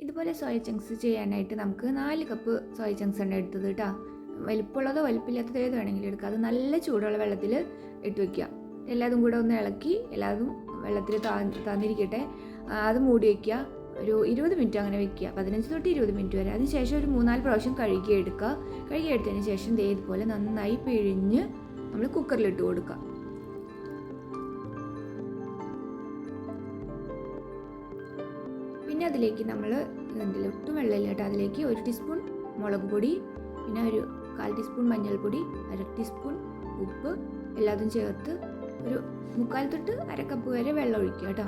ഇതുപോലെ soya chunks ചെയ്യാനായിട്ട് നമുക്ക് നാല് കപ്പ് സോയ ചങ്ക്സ് ആണ് എടുത്തത് കേട്ടോ. വലിപ്പമുള്ളതോ വലിപ്പില്ലാത്തതോ ഏത് വേണമെങ്കിലും എടുക്കുക അത് നല്ല ചൂടുള്ള വെള്ളത്തിൽ ഇട്ട് വയ്ക്കുക എല്ലാതും കൂടെ ഒന്ന് ഇളക്കി എല്ലാതും വെള്ളത്തിൽ തന്നിരിക്കട്ടെ. അത് മൂടി വയ്ക്കുക ഒരു ഇരുപത് മിനിറ്റ് അങ്ങനെ വെക്കുക. പതിനഞ്ച് തൊട്ട് ഇരുപത് മിനിറ്റ് വരെ. അതിന് ശേഷം ഒരു മൂന്നാൽ പ്രാവശ്യം കഴുകി എടുക്കുക. കഴുകി എടുത്തതിന് ശേഷം ദേ നന്നായി പിഴിഞ്ഞ് നമ്മൾ കുക്കറിലിട്ട് കൊടുക്കുക. പിന്നെ അതിലേക്ക് നമ്മൾ എന്തെങ്കിലും ഒട്ടും വെള്ളമില്ലാട്ട്. അതിലേക്ക് ഒരു ടീസ്പൂൺ മുളക് പൊടി പിന്നെ ഒരു കാൽ ടീസ്പൂൺ മഞ്ഞൾപ്പൊടി അര ടീസ്പൂൺ ഉപ്പ് എല്ലാതും ചേർത്ത് ഒരു മുക്കാൽ തൊട്ട് അര കപ്പ് വരെ വെള്ളം ഒഴിക്കുക കേട്ടോ.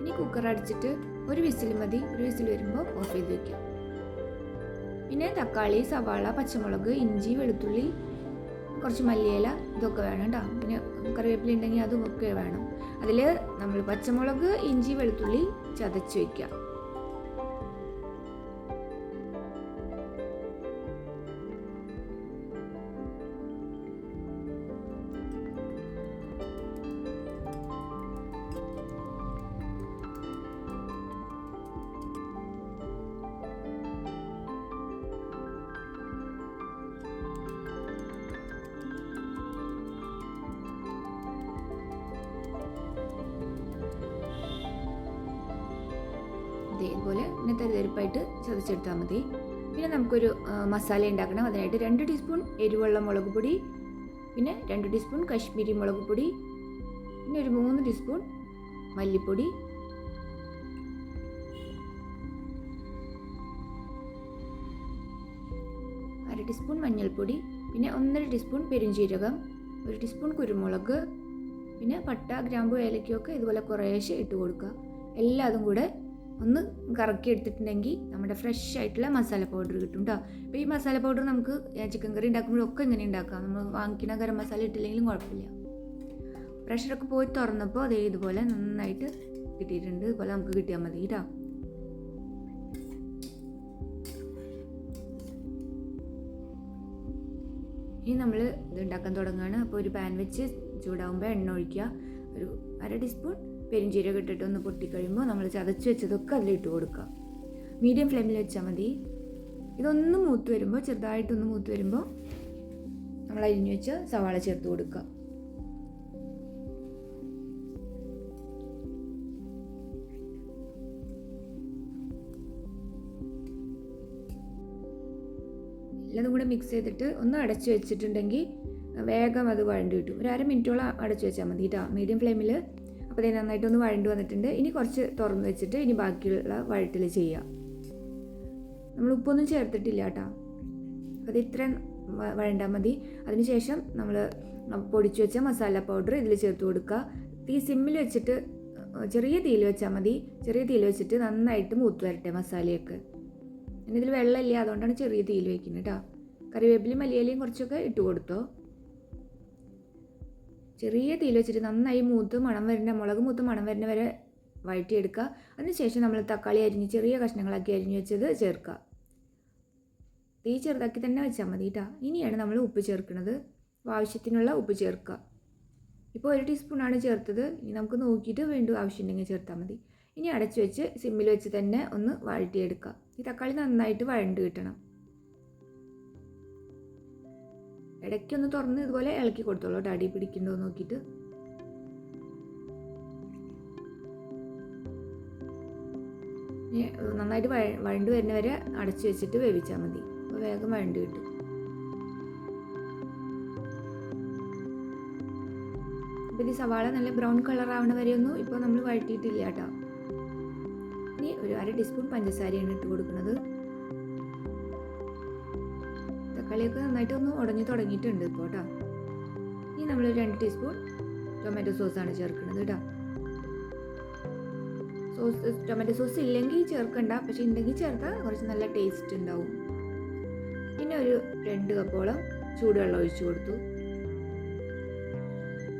ഇനി കുക്കർ അടിച്ചിട്ട് ഒരു വിസിൽ മതി. ഒരു വിസിൽ വരുമ്പോൾ ഓഫ് ചെയ്ത് വെക്കുക. പിന്നെ തക്കാളി സവാള പച്ചമുളക് ഇഞ്ചി വെളുത്തുള്ളി കുറച്ച് മല്ലിയില ഇതൊക്കെ വേണം കേട്ടോ. പിന്നെ കറിവേപ്പില ഉണ്ടെങ്കിൽ അതും ഒക്കെ വേണം. അതിൽ നമ്മൾ പച്ചമുളക് ഇഞ്ചി വെളുത്തുള്ളി ചതച്ച് വെക്കുക. ഇതേപോലെ പിന്നെ തെരുതെരുപ്പായിട്ട് ചതച്ചെടുത്താൽ മതി. പിന്നെ നമുക്കൊരു മസാല ഉണ്ടാക്കണം. അതിനായിട്ട് രണ്ട് ടീസ്പൂൺ എരിവുള്ള മുളക് പൊടി പിന്നെ രണ്ട് ടീസ്പൂൺ കശ്മീരി മുളക് പൊടി പിന്നെ ഒരു മൂന്ന് ടീസ്പൂൺ മല്ലിപ്പൊടി. അര ടീസ്പൂൺ മഞ്ഞൾപ്പൊടി പിന്നെ ഒന്നര ടീസ്പൂൺ പെരുംജീരകം ഒരു ടീസ്പൂൺ കുരുമുളക് പിന്നെ പട്ട ഗ്രാമ്പു ഏലക്കയൊക്കെ ഇതുപോലെ കുറേശ്ശെ ഇട്ട് കൊടുക്കുക. എല്ലാതും കൂടെ ഒന്ന് കറക്കി എടുത്തിട്ടുണ്ടെങ്കിൽ നമ്മുടെ ഫ്രഷ് ആയിട്ടുള്ള മസാല പൗഡർ കിട്ടും കേട്ടോ അപ്പോൾ ഈ മസാല പൗഡർ നമുക്ക് ചിക്കൻ കറി ഉണ്ടാക്കുമ്പോഴൊക്കെ ഇങ്ങനെ ഉണ്ടാക്കാം. നമ്മൾ വാങ്ങിക്കുന്ന ഗരം മസാല ഇട്ടില്ലെങ്കിലും കുഴപ്പമില്ല. പ്രഷറൊക്കെ പോയി തുറന്നപ്പോൾ അതേ ഇതുപോലെ നന്നായിട്ട് കിട്ടിയിട്ടുണ്ട്. ഇതുപോലെ നമുക്ക് കിട്ടിയാൽ മതി കേട്ടോ ഇനി നമ്മൾ ഇത് ഉണ്ടാക്കാൻ തുടങ്ങുകയാണ്. അപ്പോൾ ഒരു പാൻ വെച്ച് ചൂടാകുമ്പോൾ എണ്ണ ഒഴിക്കുക. ഒരു അര ടീസ്പൂൺ പെരിഞ്ചീരകം ഇട്ടിട്ട് ഒന്ന് പൊട്ടിക്കഴിയുമ്പോൾ നമ്മൾ ചതച്ച് വെച്ചതൊക്കെ അതിലിട്ട് കൊടുക്കുക. മീഡിയം ഫ്ലെയിമിൽ വെച്ചാൽ മതി. ഇതൊന്ന് മൂത്ത് വരുമ്പോൾ ചെറുതായിട്ടൊന്ന് മൂത്ത് വരുമ്പോൾ നമ്മൾ അരിഞ്ഞു വെച്ച് സവാള ചേർത്ത് കൊടുക്കുക. എല്ലാം കൂടെ മിക്സ് ചെയ്തിട്ട് ഒന്ന് അടച്ചു വെച്ചിട്ടുണ്ടെങ്കിൽ വേഗം അത് വഴണ്ടി കിട്ടും. ഒരു അര മിനിറ്റോളം അടച്ചു വെച്ചാൽ മതി കേട്ടോ മീഡിയം ഫ്ലെയിമിൽ അപ്പോൾ ഇത് നന്നായിട്ടൊന്ന് വഴണ്ടി വന്നിട്ടുണ്ട്. ഇനി കുറച്ച് തുറന്ന് വെച്ചിട്ട് ഇനി ബാക്കിയുള്ള വഴറ്റിൽ ചെയ്യുക നമ്മൾ ഉപ്പൊന്നും ചേർത്തിട്ടില്ല കേട്ടോ അത് ഇത്രയും വഴണ്ടാൽ മതി. അതിനുശേഷം നമ്മൾ പൊടിച്ചു വെച്ച മസാല പൗഡർ ഇതിൽ ചേർത്ത് കൊടുക്കുക തീ സിമ്മിൽ വെച്ചിട്ട് ചെറിയ തീയിൽ വെച്ചാൽ മതി. ചെറിയ തീയിൽ വെച്ചിട്ട് നന്നായിട്ട് മൂത്ത് വരട്ടെ മസാലയൊക്കെ ഇതിൽ വെള്ളമില്ല. അതുകൊണ്ടാണ് ചെറിയ തീയിൽ വെക്കുന്നത് കേട്ടോ കറിവേപ്പിലയും മല്ലിയിലയും കുറച്ചൊക്കെ ഇട്ട് കൊടുത്തോ. ചെറിയ തീയിൽ വെച്ചിട്ട് നന്നായി മൂത്ത് മണം വരുന്ന മുളക് മൂത്ത് മണം വരുന്ന വരെ വഴറ്റിയെടുക്കുക. അതിനുശേഷം നമ്മൾ തക്കാളി അരിഞ്ഞ് ചെറിയ കഷ്ണങ്ങളാക്കി അരിഞ്ഞ് വെച്ചത് ചേർക്കുക. തീ ചെറുതാക്കി തന്നെ വെച്ചാൽ മതി കേട്ടോ ഇനിയാണ് നമ്മൾ ഉപ്പ് ചേർക്കുന്നത്. ആവശ്യത്തിനുള്ള ഉപ്പ് ചേർക്കുക. ഇപ്പോൾ ഒരു ടീസ്പൂണാണ് ചേർത്തത്. ഇനി നമുക്ക് നോക്കിയിട്ട് വീണ്ടും ആവശ്യമുണ്ടെങ്കിൽ ചേർത്താൽ മതി. ഇനി അടച്ചു വെച്ച് സിമ്മിൽ വെച്ച് തന്നെ ഒന്ന് വഴറ്റിയെടുക്കുക. ഈ തക്കാളി നന്നായിട്ട് വഴണ്ട് കിട്ടണം. ഇടയ്ക്കൊന്ന് തുറന്ന് ഇതുപോലെ ഇളക്കി കൊടുത്തോളൂ കേട്ടോ. അടി പിടിക്കണ്ടോ നോക്കിയിട്ട്. നന്നായിട്ട് വഴ വഴണ്ട് വരുന്ന വരെ അടച്ചു വെച്ചിട്ട് വേവിച്ചാൽ മതി. അപ്പോൾ വേഗം വഴണ്ട് കിട്ടും. അപ്പോൾ ഇത് സവാള നല്ല ബ്രൗൺ കളർ ആവണ വരെയൊന്നും ഇപ്പോൾ നമ്മൾ വഴറ്റിയിട്ടില്ല കേട്ടോ. ഇനി ഒരു അര ടീസ്പൂൺ പഞ്ചസാരയാണ് ഇട്ട് കൊടുക്കുന്നത്. തക്കാളിയൊക്കെ നന്നായിട്ട് ഒന്ന് ഉടഞ്ഞു തുടങ്ങിയിട്ടുണ്ട് ഇപ്പോൾ കേട്ടോ ഇനി നമ്മൾ രണ്ട് ടീസ്പൂൺ ടൊമാറ്റോ സോസാണ് ചേർക്കുന്നത് കേട്ടോ സോസ് ടൊമാറ്റോ സോസ് ഇല്ലെങ്കിൽ ചേർക്കണ്ട. പക്ഷെ ഉണ്ടെങ്കിൽ ചേർത്താൽ കുറച്ച് നല്ല ടേസ്റ്റ് ഉണ്ടാവും പിന്നെ ഒരു രണ്ട് കപ്പോളം ചൂടുവെള്ളം ഒഴിച്ചു കൊടുത്തു.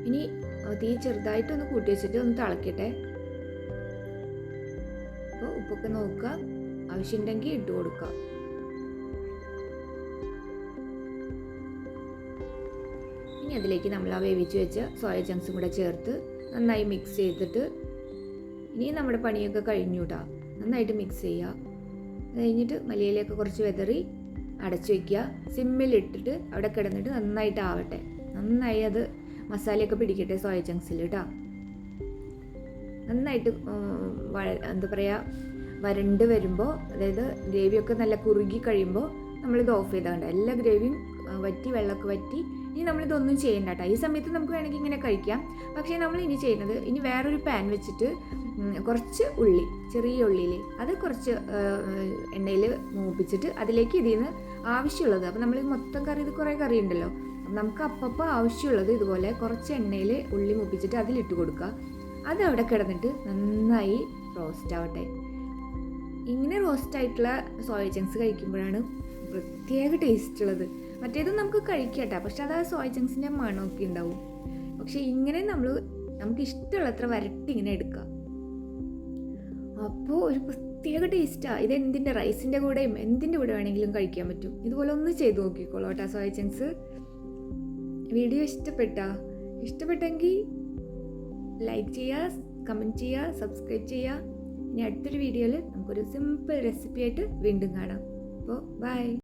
ഇനി തീ ചെറുതായിട്ടൊന്ന് കൂട്ടി വെച്ചിട്ട് ഒന്ന് തിളക്കട്ടെ. അപ്പോൾ ഉപ്പൊക്കെ നോക്കുക. ആവശ്യമുണ്ടെങ്കിൽ ഇട്ട് കൊടുക്കുക. ഇനി അതിലേക്ക് നമ്മൾ ആ വേവിച്ച് വെച്ച സോയ ചങ്ക്സും കൂടെ ചേർത്ത് നന്നായി മിക്സ് ചെയ്തിട്ട് ഇനി നമ്മുടെ പണിയൊക്കെ കഴിഞ്ഞു കേട്ടോ നന്നായിട്ട് മിക്സ് ചെയ്യുക അത് കഴിഞ്ഞിട്ട് മല്ലിയിലൊക്കെ കുറച്ച് വെതറി അടച്ചു വയ്ക്കുക സിമ്മിലിട്ടിട്ട് അവിടെ കിടന്നിട്ട് നന്നായിട്ട് ആവട്ടെ. നന്നായി അത് മസാലയൊക്കെ പിടിക്കട്ടെ സോയ ചങ്ക്സിൽ കേട്ടോ നന്നായിട്ട് എന്താ പറയുക വരണ്ട് വരുമ്പോൾ അതായത് ഗ്രേവിയൊക്കെ നല്ല കുറുകി കഴിയുമ്പോൾ നമ്മളിത് ഓഫ് ചെയ്താണ്ട് എല്ലാ ഗ്രേവിയും വറ്റി വെള്ളമൊക്കെ വറ്റി ഇനി നമ്മളിതൊന്നും ചെയ്യണ്ട കേട്ടോ ഈ സമയത്ത് നമുക്ക് വേണമെങ്കിൽ ഇങ്ങനെ കഴിക്കാം. പക്ഷേ നമ്മൾ ഇനി ചെയ്യുന്നത് ഇനി വേറൊരു പാൻ വെച്ചിട്ട് കുറച്ച് ഉള്ളി ചെറിയ ഉള്ളിയിൽ അത് കുറച്ച് എണ്ണയിൽ മൂപ്പിച്ചിട്ട് അതിലേക്ക് ഇതിൽ നിന്ന് ആവശ്യമുള്ളത്. അപ്പോൾ നമ്മൾ മൊത്തം കറി ഇത് കുറേ കറി ഉണ്ടല്ലോ. നമുക്ക് അപ്പപ്പോൾ ആവശ്യമുള്ളത് ഇതുപോലെ കുറച്ച് എണ്ണയിൽ ഉള്ളി മൂപ്പിച്ചിട്ട് അതിലിട്ട് കൊടുക്കുക. അത് അവിടെ കിടന്നിട്ട് നന്നായി റോസ്റ്റ് ആവട്ടെ. ഇങ്ങനെ റോസ്റ്റ് ആയിട്ടുള്ള സോയ ചങ്ക്സ് കഴിക്കുമ്പോഴാണ് പ്രത്യേക ടേസ്റ്റ് ഉള്ളത്. മറ്റേത് നമുക്ക് കഴിക്കട്ടെ. പക്ഷെ അത് ആ സോയ ചങ്ക്സിന്റെ മണമൊക്കെ ഉണ്ടാവും. പക്ഷെ ഇങ്ങനെ നമ്മൾ നമുക്ക് ഇഷ്ടമുള്ളത്ര വരട്ടി ഇങ്ങനെ എടുക്കുക. അപ്പോൾ ഒരു പ്രത്യേക ടേസ്റ്റാണ് ഇത് എന്തിന്റെ? റൈസിന്റെ കൂടെയും എന്തിന്റെ കൂടെ വേണമെങ്കിലും കഴിക്കാൻ പറ്റും. ഇതുപോലെ ഒന്ന് ചെയ്ത് നോക്കിക്കോളൂ കേട്ടോ സോയ വീഡിയോ ഇഷ്ടപ്പെട്ടാ? ഇഷ്ടപ്പെട്ടെങ്കിൽ ലൈക്ക് ചെയ്യുക കമന്റ് ചെയ്യുക സബ്സ്ക്രൈബ് ചെയ്യുക. ഇനി അടുത്തൊരു വീഡിയോയിൽ നമുക്കൊരു സിമ്പിൾ റെസിപ്പി ആയിട്ട് വീണ്ടും കാണാം. അപ്പോൾ ബൈ